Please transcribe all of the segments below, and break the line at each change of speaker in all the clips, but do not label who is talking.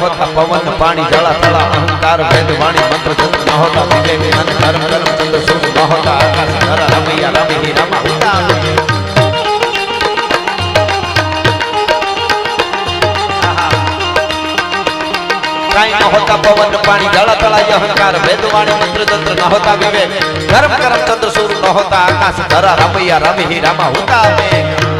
હોતા પવન, પાણી, જળા, તળા, અહંકાર ભેદ વાણી, મંત્ર જંત ન હોતા વિજય, વિજ્ઞાન, ધર્મ, કર્મ, ચંદ્ર, સૂર્ય ન હોતા આકાશ, ધરા, રમૈયા રમી રમા ઉતા કાંઈ ન હોતા પવન, પાણી, જળ તળાય અહંકાર વેદવાણી મંત્ર તંત્ર ન હોતા વિવેક. ધર્મ, કરમ, ચંદ્ર સૂર ન હોતા આકાશ, ધરા, રમૈયા રમી રમા ઉતા मेरी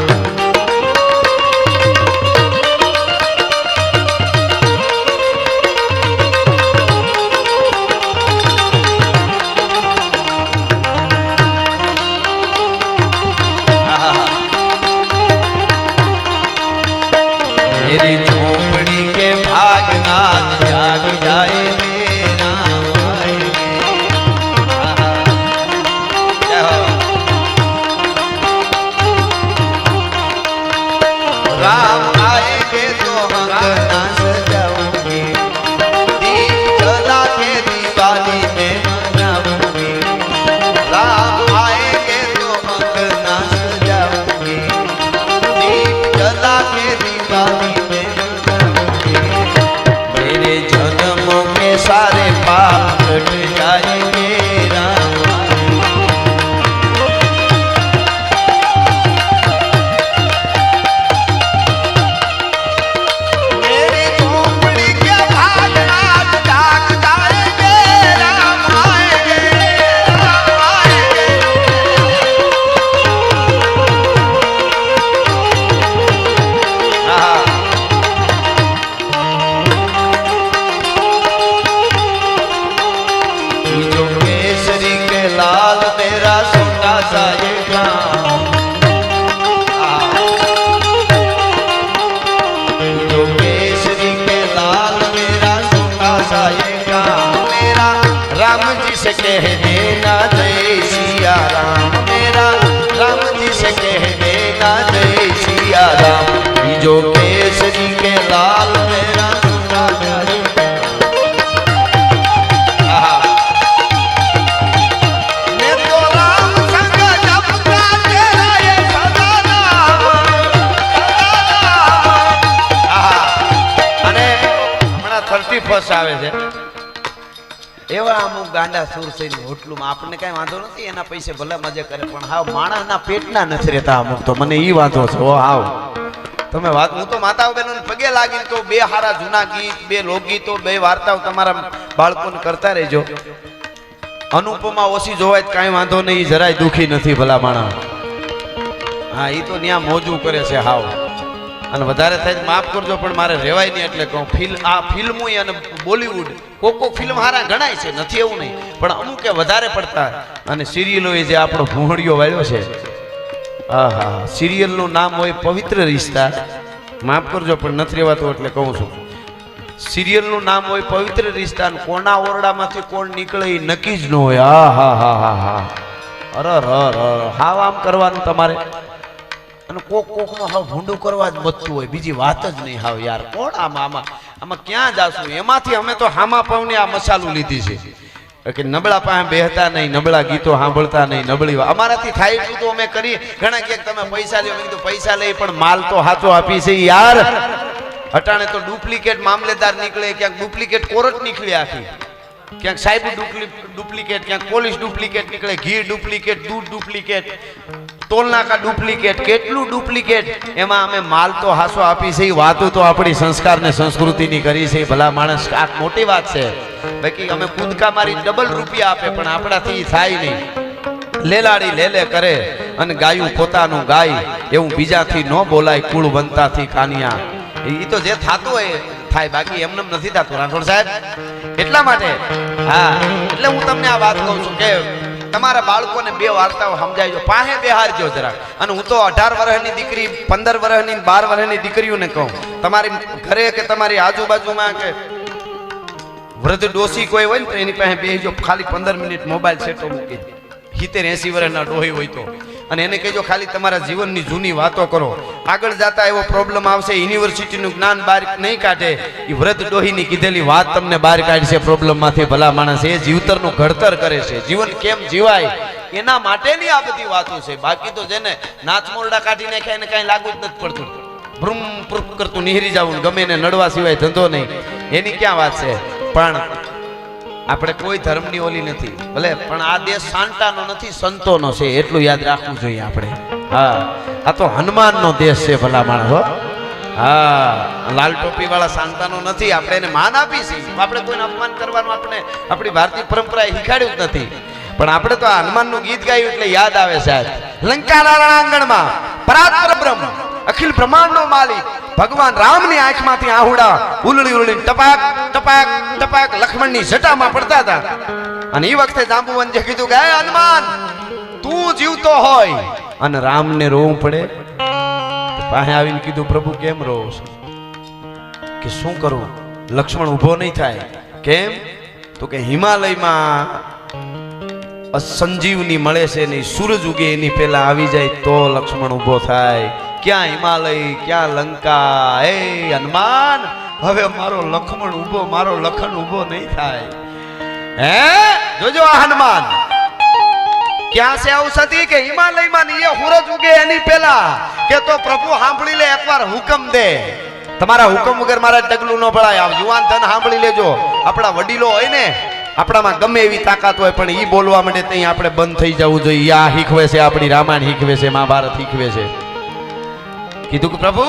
से कह देना जय सिया राम मेरा राम जी से कह देना जय सिया राम ये जो केसरी के लाल मेरा छोटा सा ये आहा। मैं तो राम संग जपता तेरा ये सदा नाम, सदा नाम। આહા. અને હમણાં થર્ટી ફર્સ્ટ આવે છે એવા અમુક ગાંડા સુર થઈને હોટલું આપણને કઈ વાંધો નથી, એના પૈસે ભલે મજા કરે, પણ હાવ માણસના પેટના નથી રહેતા અમુક તો. મને ઈ વાંધો છે ઓ હાવ. તમે વાત, હું તો માતાઓ બહેનો પગે લાગીને તો બે હારા જૂના ગીત, બે લોકગીતો, બે વાર્તાઓ તમારા બાળકોને કરતા રહેજો. અનુપમા ઓછી જોવાય કાંઈ વાંધો નહીં જરાય દુખી નથી ભલા માણસ. હા એ તો ત્યાં મોજું કરે છે, હાવ. અને વધારે થાય માફ કરજો, પણ મારે રહેવાય નહીં એટલે કહું. ફિલ્મ આ ફિલ્મો અને બોલિવૂડ, કોક કોક ફિલ્મ હારા ગણાય છે, નથી એવું નહીં. પણ અમુકે વધારે પડતા અને સિરિયલો જે આપણો ભૂંહળિયો વાળ્યો છે. હા હા સિરિયલનું નામ હોય પવિત્ર રિશ્તા. માફ કરજો, પણ નથી રહેવાતું એટલે કહું છું. સિરિયલનું નામ હોય પવિત્ર રિશ્તા કોના ઓરડામાંથી કોણ નીકળે એ નક્કી જ ન હોય. હા હા હા હા હા અર. હાવ આમ કરવાનું તમારે. અને કોક કોકમાં હાવ ભૂંડું કરવા જ બધતું હોય. બીજી વાત જ નહીં હાવ યાર. કોણ આમાં? આમાં આમાં ક્યાં જાશું? એમાંથી અમે તો હામા પવને આ મસાલું લીધી છે. કે નબળા પાસે બેહતા નહીં, નબળા ગીતો સાંભળતા નહીં, નબળી અમારાથી થાય એટલું તો અમે કરી ઘણા ક્યાંક તમે પૈસા લ્યો. મેં કીધું, પૈસા લઈ પણ માલ તો હાચો આપી છે યાર. અટાણે તો ડુપ્લિકેટ મામલેદાર નીકળે, ક્યાંક ડુપ્લિકેટ કોરટ નીકળે આખી. ક્યાંક સાહેબ ડુપ્લિકેટ, ક્યાંક પોલીસ ડુપ્લિકેટ નીકળે, ઘી ડુપ્લિકેટ, દૂધ ડુપ્લિકેટ. ટોલનાકા ડુપ્લિકેટ, કેટલું ડુપ્લિકેટ? એમાં અમે માલ તો હાસો આપી છે વાતો તો આપણી સંસ્કાર ને સંસ્કૃતિની કરી છે ભલા માણસ આ મોટી વાત છે. બાકી અમે કૂદકા મારી ડબલ રૂપિયા આપે, પણ આપણાથી થાય નહીં. લેલાડી લેલે કરે, અને ગાયું પોતાનું ગાય, એવું બીજાથી ન બોલાય, કુળ બનતાથી કાનિયા. એ તો જે થાતું હોય થાય, બાકી એમને નથી થતું. રાઠોડ સાહેબ, એટલા માટે? હા, એટલે હું તમને આ વાત કહું છું કે તમારા બાળકોને બે વાર્તાઓ સમજાવજો. પાસે બેહારજો જરાક. અને હું તો અઢાર વર્ષની દીકરી, પંદર વર્ષની, બાર વર્ષની દીકરીઓને કહું. તમારી ઘરે કે તમારી આજુબાજુમાં કે વૃદ્ધ ડોસી કોઈ હોય ને તો એની પાસે બેસજો ખાલી પંદર મિનિટ મોબાઈલ સેટો મૂકી હિતેર એસી વર્ષના ડોહી હોય તો. અને એને કહેજો, ખાલી તમારા જીવનની જૂની વાતો કરો. આગળ જતા એવો પ્રોબ્લેમ આવશે યુનિવર્સિટીનું જ્ઞાન બહાર નહીં કાઢે. એ વ્રત ડોહીની કીધેલી વાત તમને બહાર કાઢશે પ્રોબ્લેમમાંથી ભલા માણસ, એ જીવતરનું ઘડતર કરે છે. જીવન કેમ જીવાય? એના માટેની આ બધી વાતો છે. બાકી તો જેને નાચમોરડા કાઢી નાખ્યા, એને કાંઈ લાગુ જ નથી પડતું. ભ્રુમ કરતું નિહરી જવું ગમે એને નડવા સિવાય ધંધો નહીં. એની ક્યાં વાત છે? પણ આપણે કોઈ ધર્મની ઓલી નથી. ભલે, પણ આ દેશ શાંતાનો નથી, સંતોનો છે, એટલું યાદ રાખવું જોઈએ આપણે. હા, આ તો હનુમાનનો દેશ છે ભલા માણસ હા, લાલ ટોપી વાળા શાંતાનો નથી, આપણે એને માન આપી આપણે કોઈને અપમાન કરવાનું આપણે આપણી ભારતીય પરંપરાએ શીખાડ્યું જ નથી. પણ આપણે તો આ હનુમાનનું ગીત ગાયું એટલે યાદ આવે સાહેબ. લંકા આંગણમાં પરાત્પર બ્રહ્મ અખિલ બ્રહ્માંડનો માલિક. ભગવાન રામની આંખમાંથી આહુડા ઉલળી ઉલળી ટપાક ટપાક ટપાક લક્ષ્મણની જટામાં પડતા હતા. અને એ વખતે જાંબુવનજે કીધું કે, "હે હનુમાન, તું જીવતો હોય. અને રામને રોવું પડે. પાસે આવીને કીધું, પ્રભુ, કેમ રો છો? કે શું કરું? લક્ષ્મણ ઊભો નહીં થાય. કેમ? તો કે હિમાલયમાં સંજીવની મળે છે એની સૂરજ ઉગે એની પહેલા આવી જાય તો લક્ષ્મણ ઊભો થાય. ક્યાં હિમાલય, ક્યાં લંકા? હે હનુમાન, હવે મારો લખમણ ઊભો, મારો લખન ઊભો નહીં થાય. હે? જોજો આ હનુમાન. ક્યાં છે ઔષધિ કે હિમાલયમાં એ સૂરજ ઉગે એની પહેલા? કે તો પ્રભુ સાંભળી લે, એકવાર હુકમ દે. તમારા હુકમ વગર મારા ડગલું ન ભળાય. આમ યુવાન ધન સાંભળી લેજો. આપણા વડીલો હોય ને, આપણામાં ગમે એવી તાકાત હોય, પણ ઈ બોલવા માટે ત્યાં આપણે બંધ થઈ જવું જોઈએ. આ શીખવે છે, આપણી રામાયણ શીખવે છે, મહાભારત શીખવે છે. કીધું કે પ્રભુ,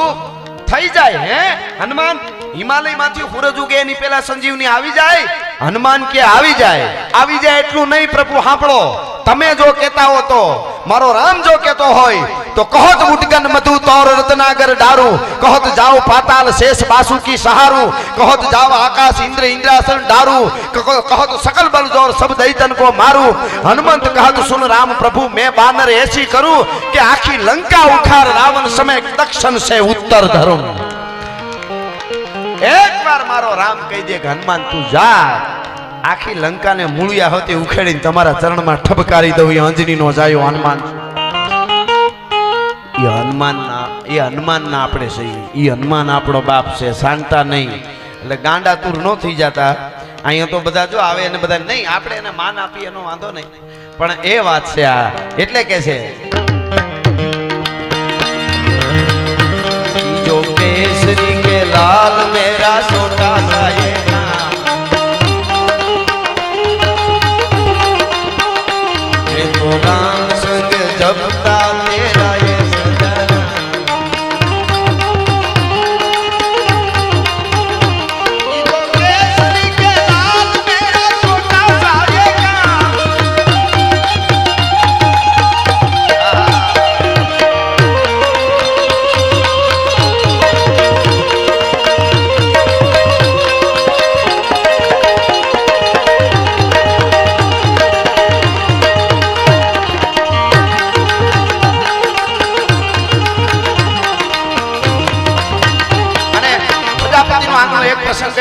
થઈ જાય, હે? હનુમાન, હિમાલયમાંથી સૂરજ ઉગે એની પહેલા સંજીવની આવી જાય. હનુમાન કે આવી જાય? આવી જાય એટલું નહીં, પ્રભુ, સાંભળો. તમે જો કહેતા હો તો, મારો રામ જો કહેતો હોય, તો કહો જ ઉટગન મધુ તોર રત્નાગર ડારું કહોત જાઓ પાતાલ શેષ બાસુકી સહારું, કહો જાઓ આકાશ ઇન્દ્ર ઇન્દ્રાસન ડારું, કહો કહો સકલ બલ જોર સબ દૈતન કો મારું, હનુમંત કહત સુન રામ પ્રભુ, મેં બાનર એસી કરું, કે આખી લંકા ઉખાર રાવણ સમય દક્ષિણ છે ઉત્તર ધરું. એક વાર મારો રામ કહી દે હનુમાન, તું જા. આખી લંકાને મૂળિયા હતી, ઉખેડીને તમારા ચરણમાં ઠબકારી દઉં, એ અંજની નો જાયો હનુમાન. એ હનુમાન એ હનુમાન ના આપણે સહી એ હનુમાન આપણો બાપ છે, શાંતા નહીં. એટલે ગાંડા તુર ન થઈ જતા. અહીંયા તો બધા જો આવે એને બધા, નહીં, આપણે એને માન આપીએ, એનો વાંધો નહીં. પણ એ વાત છે આ. એટલે કે છે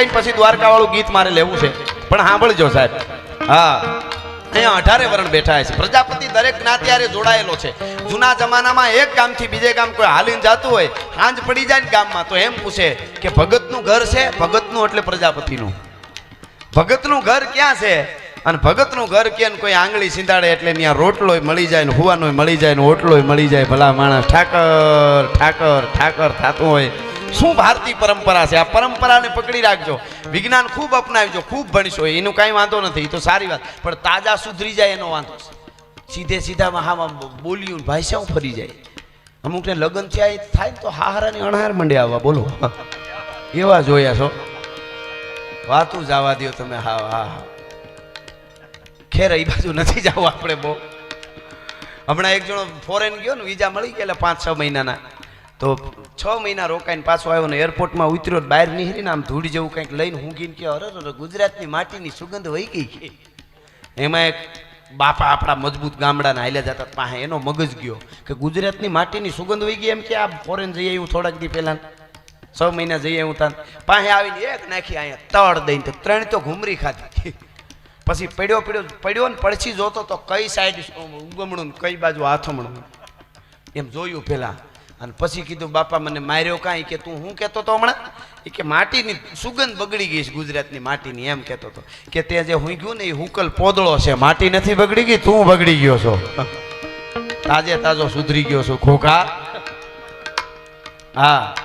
કહીને પછી દ્વારકા વાળું ગીત મારે લેવું છે. પણ સાંભળજો સાહેબ. હા. અહીંયા અઢારે વરણ બેઠા છે. પ્રજાપતિ દરેક જ્ઞાતિયારે જોડાયેલો છે. જૂના જમાનામાં એક ગામથી બીજે ગામ કોઈ હાલીને જતું હોય સાંજ પડી જાય ને ગામમાં. તો એમ પૂછે કે ભગતનું ઘર છે? ભગતનું એટલે પ્રજાપતિનું. ભગતનું ઘર ક્યાં છે? અને ભગતનું ઘર કે કોઈ આંગળી સિંધાડે એટલે ત્યાં રોટલોય મળી જાય ને હુવાનોય મળી જાય ને ઓટલોય મળી જાય. ભલા માણસ ઠાકર ઠાકર ઠાકર થતું હોય. શું ભારતીય પરંપરા છે? આ પરંપરાને પકડી રાખજો. વિજ્ઞાન ખૂબ અપનાવજો, ખૂબ ભણશો. એનું કાંઈ વાંધો નથી તો સારી વાત. પણ તાજા સુધરી જાય એનો વાંધો સીધે સીધામાં હામાં બોલ્યું ભાષાઓ ફરી જાય? અમુકને લગ્ન થયા થાય તો હાહારાની અણહાર મંડે આવવા, બોલો. એવા જોયા છો. વાતું જવા દો તમે, હા હા હા. ખેર એ બાજુ નથી જવું આપણે બહુ. હમણાં એક જણો ફોરેન ગયો ને, વિઝા મળી ગયેલા પાંચ છ મહિનાના. તો છ મહિના રોકાઈને પાછો આવ્યો ને એરપોર્ટમાં ઉતર્યો બહાર નીકળીને આમ ધૂળ જેવું કંઈક લઈને ઊંઘીને કે અરે ગુજરાતની માટીની સુગંધ વહી ગઈ એમાં એક બાપા આપણા મજબૂત ગામડાના હાલ્યા જતા પાસે એનો મગજ ગયો કે ગુજરાતની માટીની સુગંધ વહી ગઈ એમ કે આ ફોરેન જઈ આવ્યું થોડાક દી પહેલાં. છ મહિના જઈ આવ્યું તાન પાસે આવીને એક નાખી અહીંયા તળ દઈને ત્રણ તો ઘૂમરી ખાધી. પછી પડ્યો પડ્યો પડ્યો ને પડછી જોતો તો કઈ સાઈડ ઉગમણું કઈ બાજુ હાથમણું. એમ જોયું પેલા. અને પછી કીધું, બાપા, મને માર્યો કાંઈ? કે, તું હું કહેતો તો હમણાં? એ કે, માટીની સુગંધ બગડી ગઈ છે ગુજરાતની માટીની, એમ કહેતો હતો કે, તે જે હું ગયું ને એ હુકલ પોદળો છે, માટી નથી બગડી ગઈ, તું બગડી ગયો છો. તાજે તાજો સુધરી ગયો છું, ખોખા. હા.